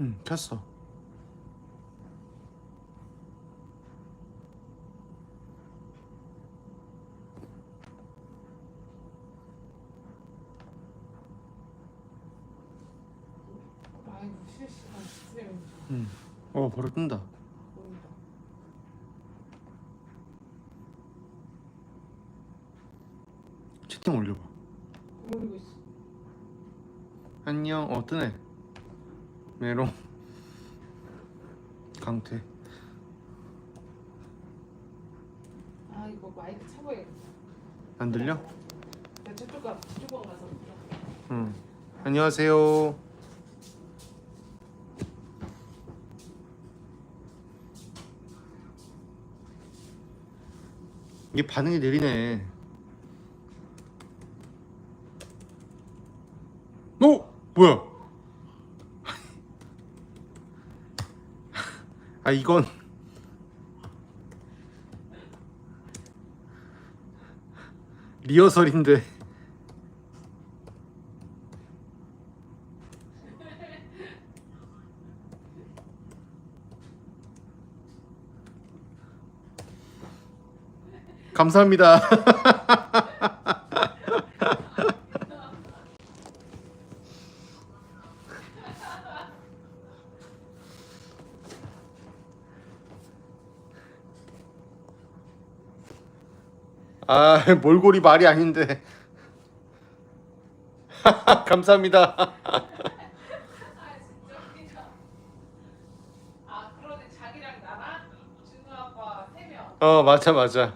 응 켰어. 실시간 응어 바로 뜬다 보인다. 채팅 올려봐. 모르고 있어. 안녕. 어 뜨네 메롱 강태 아 이거 마이크 차고야겠다. 안 들려? 나 저쪽 가 저쪽 가서. 응 안녕하세요 이게 반응이 느리네 어? 뭐야? 아 이건 리허설인데 감사합니다. 아, 몰골이 말이 아닌데. 감사합니다. 아 진짜 웃기다. 아 그러네 자기랑 나랑 준우 아빠 세 명. 어, 맞아, 맞아.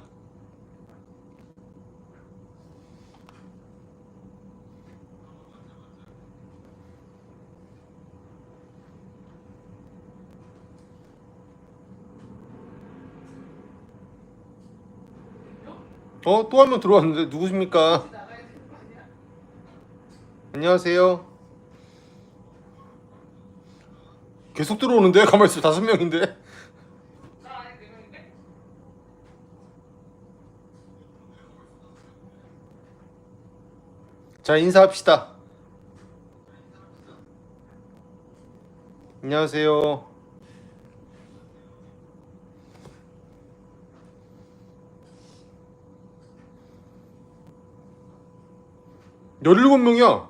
어, 또 한 명 들어왔는데 누구십니까? 안녕하세요. 계속 들어오는데 가만 있어 다섯 명인데? 자 인사합시다. 안녕하세요. 열일곱 명이야.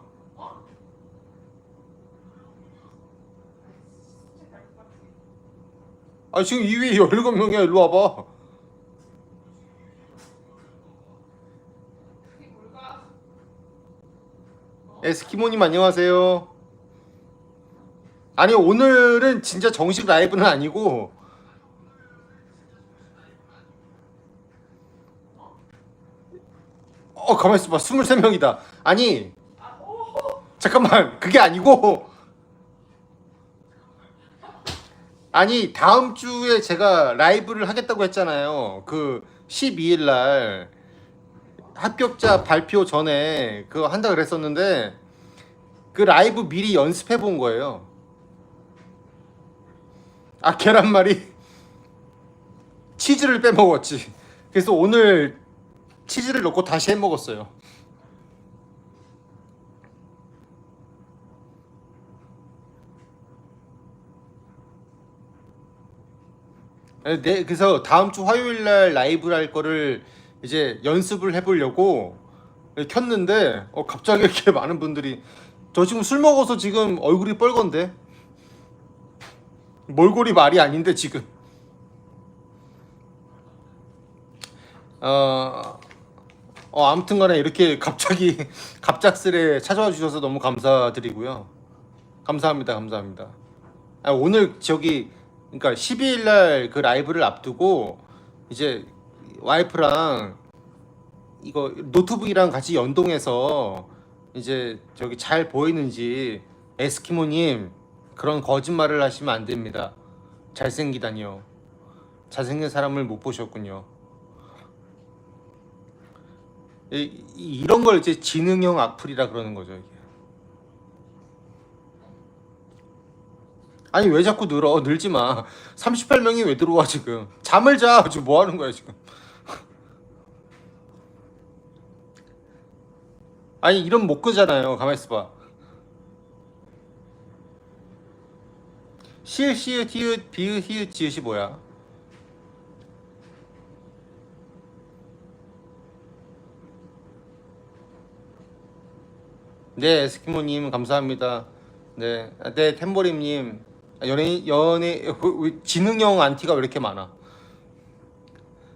진짜 갈것 같아. 아 지금 2위 열일곱 명이야. 일로 와봐. 에스키모님 안녕하세요. 아니 오늘은 진짜 정식 라이브는 아니고 어 가만 있어봐. 23명이다. 아니. 잠깐만. 그게 아니고. 아니 다음 주에 제가 라이브를 하겠다고 했잖아요. 그 12일 날 합격자 발표 전에 그거 한다 그랬었는데 그 라이브 미리 연습해 본 거예요. 아 계란말이 치즈를 빼먹었지. 그래서 오늘 치즈를 넣고 다시 해 먹었어요. 네, 그래서 다음 주 화요일 날 라이브를 할 거를 이제 연습을 해보려고 켰는데 어, 갑자기 이렇게 많은 분들이 저 지금 술 먹어서 지금 얼굴이 뻘건데? 몰골이 말이 아닌데 지금. 어, 어 아무튼 간에 이렇게 갑자기 갑작스레 찾아와 주셔서 너무 감사드리고요 감사합니다 감사합니다 아, 오늘 저기 그러니까 12일 날 그 라이브를 앞두고 이제 와이프랑 이거 노트북이랑 같이 연동해서 이제 저기 잘 보이는지 에스키모님 그런 거짓말을 하시면 안 됩니다. 잘생기다니요. 잘생긴 사람을 못 보셨군요. 이런 걸 이제 지능형 악플이라 그러는 거죠. 이게. 아니 왜 자꾸 늘어? 늘지 마. 38명이 왜 들어와 지금? 잠을 자. 지금 뭐 하는 거야 지금? 아니 이런 못 끄잖아요. 가만 있어 봐. 시읒 시읒 히읗 비읒 지읒이 뭐야? 네 에스키모님 감사합니다. 네, 아, 네 템버림님 아, 연예 연예 지능형 안티가 왜 이렇게 많아?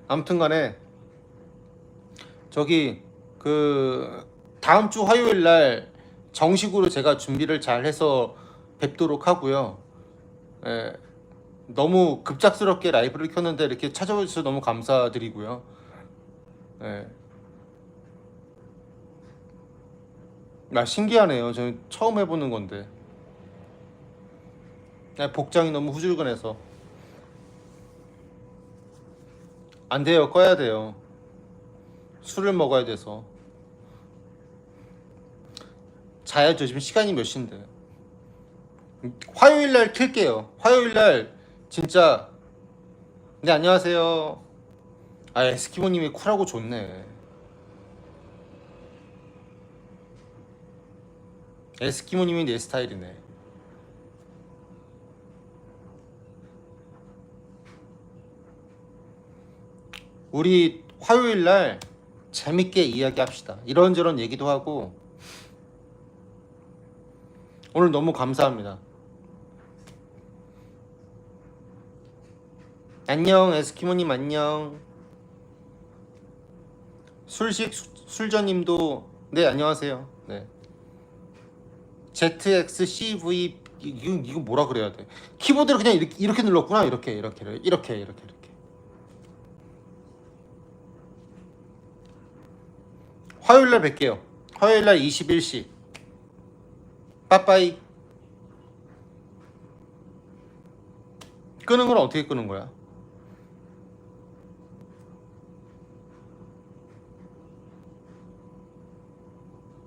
아무튼간에 저기 그 다음 주 화요일 날 정식으로 제가 준비를 잘 해서 뵙도록 하고요. 예, 너무 급작스럽게 라이브를 켰는데 이렇게 찾아와 주셔서 너무 감사드리고요. 예. 나 신기하네요. 저는 처음 해보는 건데. 야, 복장이 너무 후줄근해서. 안 돼요. 꺼야 돼요. 술을 먹어야 돼서. 자야죠. 지금 시간이 몇 시인데. 화요일 날 킬게요. 화요일 날 진짜 네 안녕하세요. 아 에스키모님이 쿨하고 좋네. 에스키모님이 내 스타일이네. 우리 화요일 날 재밌게 이야기합시다. 이런저런 얘기도 하고 오늘 너무 감사합니다. 안녕 에스키모님 안녕. 술식 수- 술전님도 네 안녕하세요. 네. ZXCV 이거 이거 뭐라 그래야 돼? 키보드를 그냥 이렇게 이렇게 눌렀구나 이렇게 이렇게 이렇게 이렇게 이렇게. 화요일 날 뵐게요. 화요일 날 21시. 빠빠이. 끄는 건 어떻게 끄는 거야?